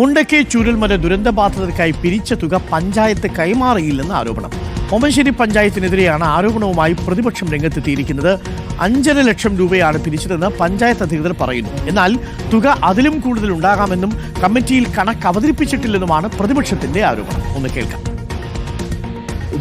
മുണ്ടക്കി ചൂരൽമല ദുരന്തബാധിതർക്കായി പിരിച്ച തുക പഞ്ചായത്ത് കൈമാറിയില്ലെന്ന് ആരോപണം. ഓമശ്ശേരി പഞ്ചായത്തിനെതിരെയാണ് ആരോപണവുമായി പ്രതിപക്ഷം രംഗത്തെത്തിയിരിക്കുന്നത്. അഞ്ചര ലക്ഷം രൂപയാണ് പിരിച്ചതെന്ന് പഞ്ചായത്ത് അധികൃതർ പറയുന്നു. എന്നാൽ തുക അതിലും കൂടുതൽ ഉണ്ടാകാമെന്നും കമ്മിറ്റിയിൽ കണക്ക് അവതരിപ്പിച്ചിട്ടില്ലെന്നുമാണ് പ്രതിപക്ഷത്തിന്റെ ആരോപണം. ഒന്ന് കേൾക്കാം.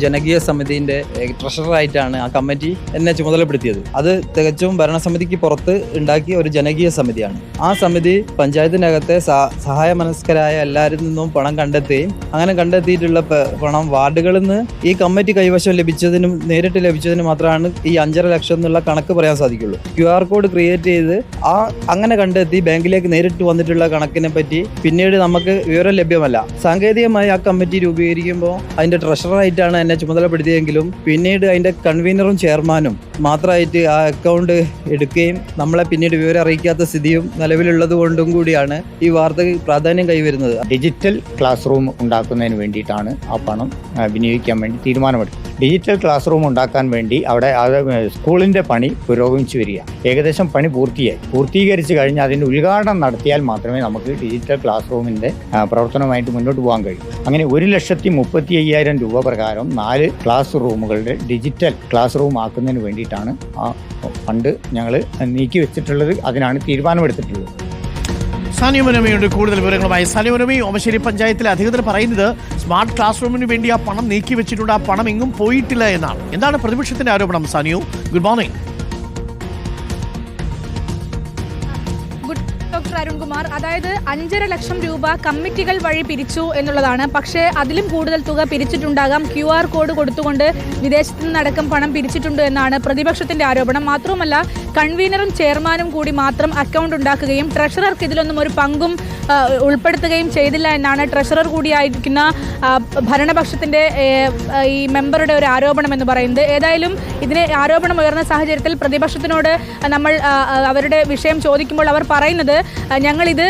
ജനകീയ സമിതിന്റെ ഏഹ്, ട്രഷററായിട്ടാണ് ആ കമ്മിറ്റി എന്നെ ചുമതലപ്പെടുത്തിയത്. അത് തികച്ചും ഭരണസമിതിക്ക് പുറത്ത് ഉണ്ടാക്കിയ ഒരു ജനകീയ സമിതിയാണ്. ആ സമിതി പഞ്ചായത്തിനകത്തെ സഹായ മനസ്കരായ എല്ലാവരിൽ നിന്നും പണം കണ്ടെത്തുകയും അങ്ങനെ കണ്ടെത്തിയിട്ടുള്ള പണം വാർഡുകളിൽ നിന്ന് ഈ കമ്മിറ്റി കൈവശം ലഭിച്ചതിനും നേരിട്ട് ലഭിച്ചതിനും മാത്രമാണ് ഈ അഞ്ചര ലക്ഷം എന്നുള്ള കണക്ക് പറയാൻ സാധിക്കുള്ളൂ. ക്യു ആർ കോഡ് ക്രിയേറ്റ് ചെയ്ത് ആ അങ്ങനെ കണ്ടെത്തി ബാങ്കിലേക്ക് നേരിട്ട് വന്നിട്ടുള്ള കണക്കിനെ പറ്റി പിന്നീട് നമുക്ക് വിവരം ലഭ്യമല്ല. സാങ്കേതികമായി ആ കമ്മിറ്റി രൂപീകരിക്കുമ്പോൾ അതിന്റെ ട്രഷററായിട്ടാണ് എന്നെ ചുമതലപ്പെടുത്തിയെങ്കിലും പിന്നീട് അതിന്റെ കൺവീനറും ചെയർമാനും മാത്രമായിട്ട് ആ അക്കൗണ്ട് എടുക്കുകയും നമ്മളെ പിന്നീട് വിവരം അറിയിക്കാത്ത സ്ഥിതിയും നിലവിലുള്ളത് കൊണ്ടും കൂടിയാണ് ഈ വാർത്തക്ക് പ്രാധാന്യം കൈവരുന്നത്. ഡിജിറ്റൽ ക്ലാസ് റൂം ഉണ്ടാക്കുന്നതിന് വേണ്ടിയിട്ടാണ് ആ പണം വിനിയോഗിക്കാൻ വേണ്ടി തീരുമാനമെടുത്തത്. ഡിജിറ്റൽ ക്ലാസ് റൂം ഉണ്ടാക്കാൻ വേണ്ടി അവിടെ സ്കൂളിന്റെ പണി പുരോഗമിച്ചു വരിക. ഏകദേശം പണി പൂർത്തിയായി. പൂർത്തീകരിച്ച് കഴിഞ്ഞ് അതിന്റെ ഉദ്ഘാടനം നടത്തിയാൽ മാത്രമേ നമുക്ക് ഡിജിറ്റൽ ക്ലാസ് റൂമിന്റെ പ്രവർത്തനവുമായിട്ട് മുന്നോട്ട് പോകാൻ കഴിയൂ. അങ്ങനെ ഒരു ലക്ഷത്തി മുപ്പത്തി അയ്യായിരം രൂപ പ്രകാരം നാല് ക്ലാസ് റൂമുകളുടെ ഡിജിറ്റൽ ക്ലാസ് റൂം ആക്കുന്നതിന് വേണ്ടിയിട്ടാണ് ആ ഫണ്ട് ഞങ്ങൾ നീക്കി വെച്ചിട്ടുള്ളത് അതിനാണ് തീരുമാനമെടുത്തിട്ടുള്ളത്. സാനിയമനമയുണ്ട് കൂടുതൽ വിവരങ്ങളുമായി സാനിയമനമി ഓമശ്ശേരി പഞ്ചായത്തിലെ അധികൃതർ പറയുന്നത് സ്മാർട്ട് ക്ലാസ് റൂമിന് വേണ്ടി ആ പണം നീക്കി വെച്ചിട്ടുണ്ട് ആ പണം എങ്ങും പോയിട്ടില്ല എന്നാണ്. എന്താണ് പ്രതിപക്ഷത്തിന്റെ ആരോപണം സാനിയു? Good morning. അരുൺകുമാർ അതായത് അഞ്ചര ലക്ഷം രൂപ കമ്മിറ്റികൾ വഴി പിരിച്ചു എന്നുള്ളതാണ്. പക്ഷേ അതിലും കൂടുതൽ തുക പിരിച്ചിട്ടുണ്ടാകാം. ക്യു ആർ കോഡ് കൊടുത്തുകൊണ്ട് വിദേശത്തു നിന്നടക്കം പണം പിരിച്ചിട്ടുണ്ട് എന്നാണ് പ്രതിപക്ഷത്തിന്റെ ആരോപണം. മാത്രവുമല്ല കൺവീനറും ചെയർമാനും കൂടി മാത്രം അക്കൗണ്ട് ഉണ്ടാക്കുകയും ട്രഷറർക്ക് ഇതിലൊന്നും ഒരു പങ്കും ഉൾപ്പെടുത്തുകയും ചെയ്തില്ല എന്നാണ് ട്രഷറർ കൂടിയായിരിക്കുന്ന ഭരണപക്ഷത്തിന്റെ ഈ മെമ്പറുടെ ഒരു ആരോപണം എന്ന് പറയുന്നത്. ഏതായാലും ഇതിന് ആരോപണം ഉയർന്ന സാഹചര്യത്തിൽ പ്രതിപക്ഷത്തിനോട് നമ്മൾ അവരുടെ വിഷയം ചോദിക്കുമ്പോൾ അവർ പറയുന്നത് ആ, ഞങ്ങളിത്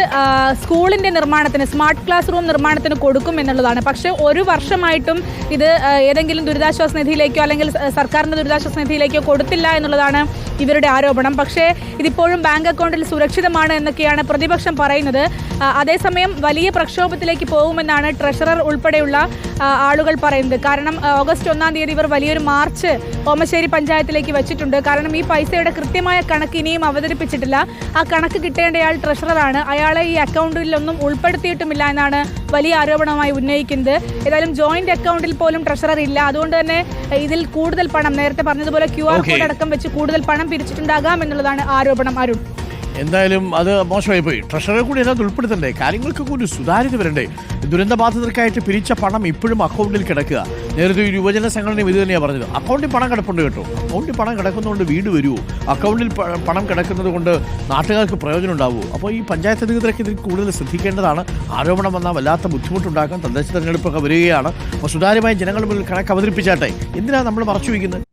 സ്കൂളിന്റെ നിർമ്മാണത്തിന് സ്മാർട്ട് ക്ലാസ് റൂം നിർമ്മാണത്തിന് കൊടുക്കും എന്നുള്ളതാണ്. പക്ഷേ ഒരു വർഷമായിട്ടും ഇത് ഏതെങ്കിലും ദുരിതാശ്വാസ നിധിയിലേക്കോ അല്ലെങ്കിൽ സർക്കാരിന്റെ ദുരിതാശ്വാസ നിധിയിലേക്കോ കൊടുത്തില്ല എന്നുള്ളതാണ് ഇവരുടെ ആരോപണം. പക്ഷേ ഇതിപ്പോഴും ബാങ്ക് അക്കൗണ്ടിൽ സുരക്ഷിതമാണ് എന്നൊക്കെയാണ് പ്രതിപക്ഷം പറയുന്നത്. അതേസമയം വലിയ പ്രക്ഷോഭത്തിലേക്ക് പോകുമെന്നാണ് ട്രഷറർ ഉൾപ്പെടെയുള്ള ആളുകൾ പറയുന്നത്. കാരണം ഓഗസ്റ്റ് ഒന്നാം തീയതി ഇവർ വലിയൊരു മാർച്ച് ഓമശ്ശേരി പഞ്ചായത്തിലേക്ക് വെച്ചിട്ടുണ്ട്. കാരണം ഈ പൈസയുടെ കൃത്യമായ കണക്ക് ഇനിയും അവതരിപ്പിച്ചിട്ടില്ല. ആ കണക്ക് കിട്ടേണ്ടയാൾ ട്രഷററാണ്. അയാളെ ഈ അക്കൗണ്ടിലൊന്നും ഉൾപ്പെടുത്തിയിട്ടുമില്ല എന്നാണ് വലിയ ആരോപണമായി ഉന്നയിക്കുന്നത്. ഏതായാലും ജോയിന്റ് അക്കൗണ്ടിൽ പോലും ട്രഷറർ ഇല്ല. അതുകൊണ്ട് തന്നെ ഇതിൽ കൂടുതൽ പണം നേരത്തെ പറഞ്ഞതുപോലെ ക്യു ആർ കോഡ് അടക്കം വെച്ച് കൂടുതൽ പണം പിരിച്ചിട്ടുണ്ടാകാം എന്നുള്ളതാണ് ആരോപണം. അരുൺ. എന്തായാലും അത് മോശമായി പോയി ട്രഷറെ കൂടി അതിനകത്ത് ഉൾപ്പെടുത്തണ്ടേ? കാര്യങ്ങൾക്കൊക്കെ ഒരു സുതാര്യത വരണ്ടേ? ദുരന്തബാധിതർക്കായിട്ട് പിരിച്ച പണം ഇപ്പോഴും അക്കൗണ്ടിൽ കിടക്കുക. നേരത്തെ ഒരു യുവജന സംഘടനയും ഇത് തന്നെയാണ് പറഞ്ഞത്. അക്കൗണ്ടിൽ പണം കിടപ്പുണ്ട് കേട്ടോ. അക്കൗണ്ടിൽ പണം കിടക്കുന്നതുകൊണ്ട് വീട് വരുമോ അക്കൗണ്ടിൽ പണം കിടക്കുന്നത് കൊണ്ട് നാട്ടുകാർക്ക് പ്രയോജനം ഉണ്ടാവുമോ അപ്പോൾ ഈ പഞ്ചായത്ത് അധികൃതർക്ക് ഇതിൽ കൂടുതൽ ശ്രദ്ധിക്കേണ്ടതാണ്. ആരോപണം വന്നാൽ വല്ലാത്ത ബുദ്ധിമുട്ടുണ്ടാക്കാൻ തദ്ദേശ തെരഞ്ഞെടുപ്പൊക്കെ വരികയാണ്. അപ്പോൾ സുതാര്യമായി ജനങ്ങൾ മുന്നിൽ കണക്ക് അവതരിപ്പിച്ചാട്ടെ എന്തിനാണ് നമ്മൾ മറച്ചു വയ്ക്കുന്നത്?